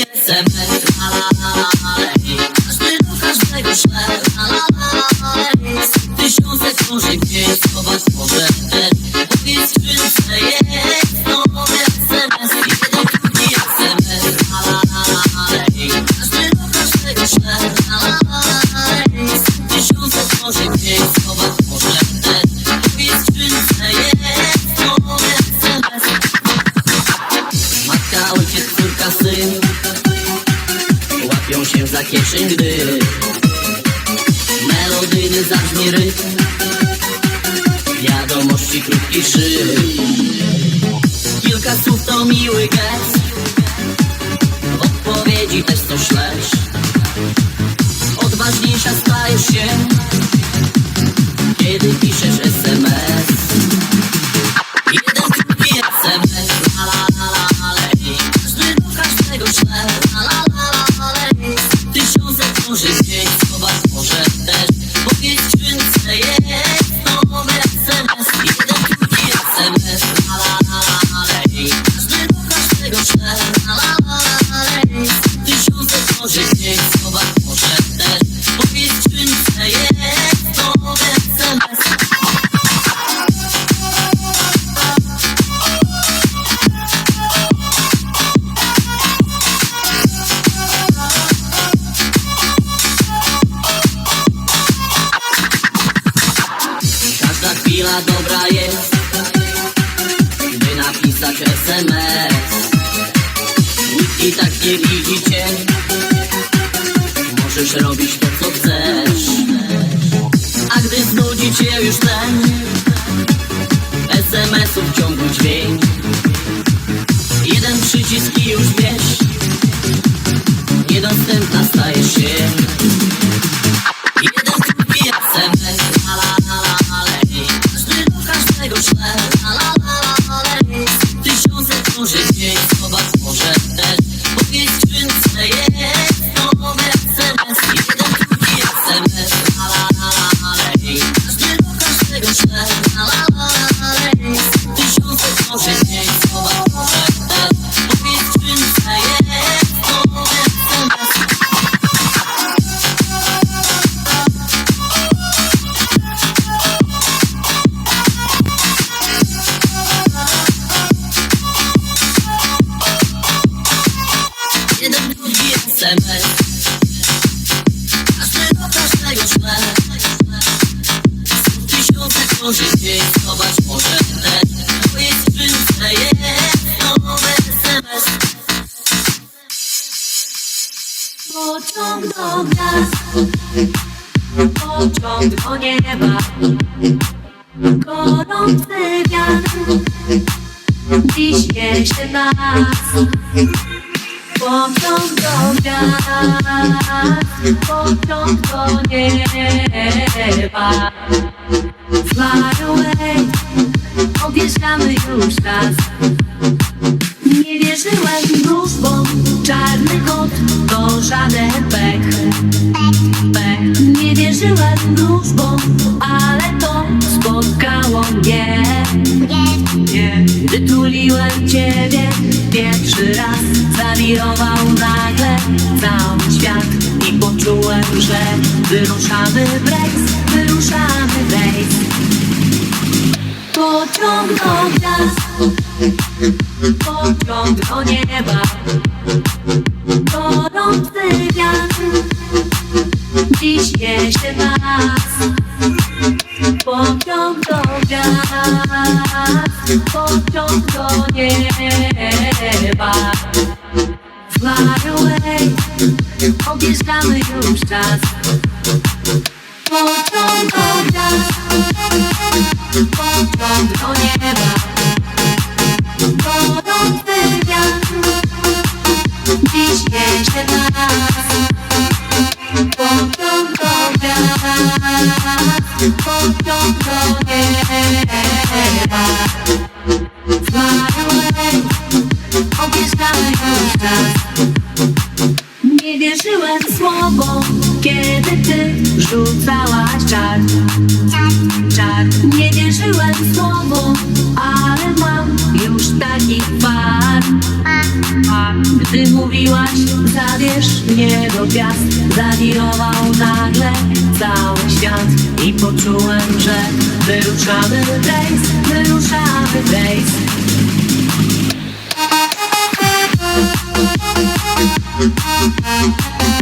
drugi SMS Łapią się za kieszeń, gdy Melodyjny zabrzmi rytm. Wiadomości krótki szyb Kilka słów to miły gest. W odpowiedzi też coś leż Odważniejsza stajesz się Kiedy Możesz robić to co chcesz. A gdy znudzi cię już ten SMS-ów ciągły dźwięk. Jeden przycisk i już wiesz Niedostępna stajesz się Książek gdzieś schować może SMS. Pociąg do do nieba, gorący wiatr, dziś niesie nas. Pociąg do gwiazd, pociąg do nieba, fly away, odjeżdżamy już raz. Nie wierzyłem wróżbom, czarny kot to żaden pech. pech. Nie wierzyłem wróżbom, ale to spotkało mnie. Nie. Gdy tuliłem ciebie pierwszy raz, zawirował że wyruszamy w rejs, wyruszamy w rejs. Pociąg do gwiazd pociąg do nieba Gorący wiatr Dziś niesie nas Pociąg do gwiazd Pociąg do nieba Fly away już czas. Pociąg do gwiazd do nieba gorący wiatr Dziś niesie nas Pociąg ty rzucałaś czar. Czar Nie wierzyłem w słowo Ale mam już taki far. Gdy mówiłaś Zabierz mnie do gwiazd Zawirował nagle cały świat I poczułem, że Wyruszamy w rejs Wyruszamy w rejs.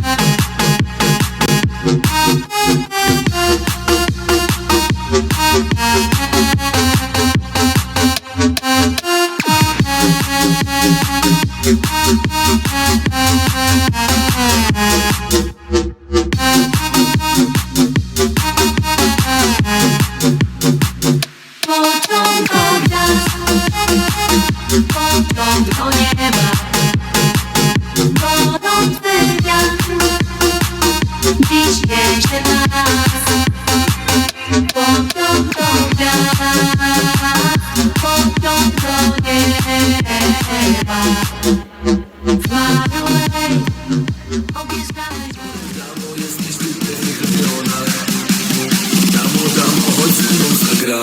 Pociąg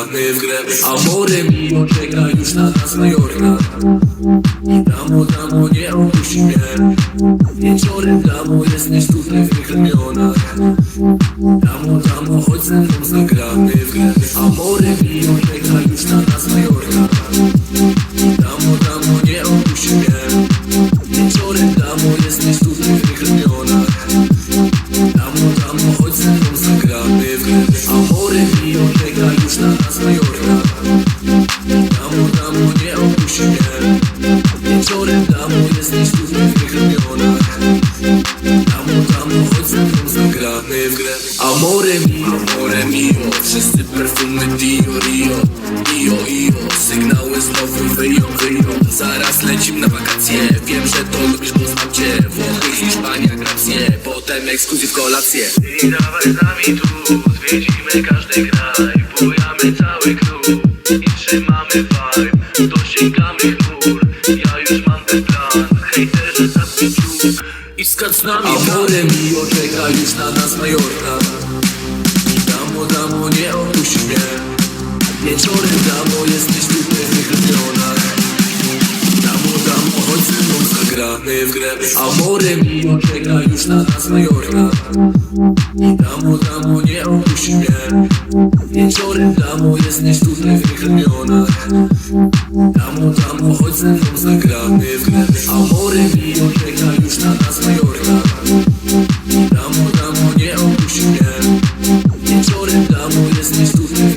zagramy w grę. Amore mio, czeka już na nas Majorka. Damo, damo, nie opuść mnie. Wieczorem, damo, jesteś tutaj w mych ramionach. Damo, damo, chodź ze mną zagramy w grę. Amore mio, czeka już na nas Majorka. Damo, damo, nie opuść mnie. Wieczorem, damo, jesteś tutaj w mych ramionach. Damo, damo, chodź ze mną zagramy w grę. Amore mio, czeka już na nas Majorka Damo, damo, nie opuść mnie. Wieczorem, damo, jesteś tutaj w mych ramionach Damo, damo, chodź ze mną zagramy w grę. Amore mio, amore mio Wszyscy perfumy Dio, Rio Io, Io. Sygnały znowu wyją, wyją. Zaraz lecim na wakacje. Wiem, że to lubisz, bo znam cię. Włochy, Hiszpania, Gracje Potem ekskluzyw kolacje I dawaj z nami tu, zwiedzimy każdy kraj Bujamy cały klub i trzymamy vibe. Dosięgamy chmur, ja już mam ten plan. Hejterzy dziób i skacz z nami Amore mio, czeka już na nas Majorka. Damo, damo, nie opuść mnie. Wieczorem, jest grę A miło czeka już na nas Majorka Damo, damo, nie opuści mnie. Wieczorem damo, jesteś tutaj w wychylionach Damo, damo, chodź ze mną, zagramy w grę A miło czeka już na nas Majorka Damo, damo, nie opuści mnie. Wieczorem damo, jesteś tutaj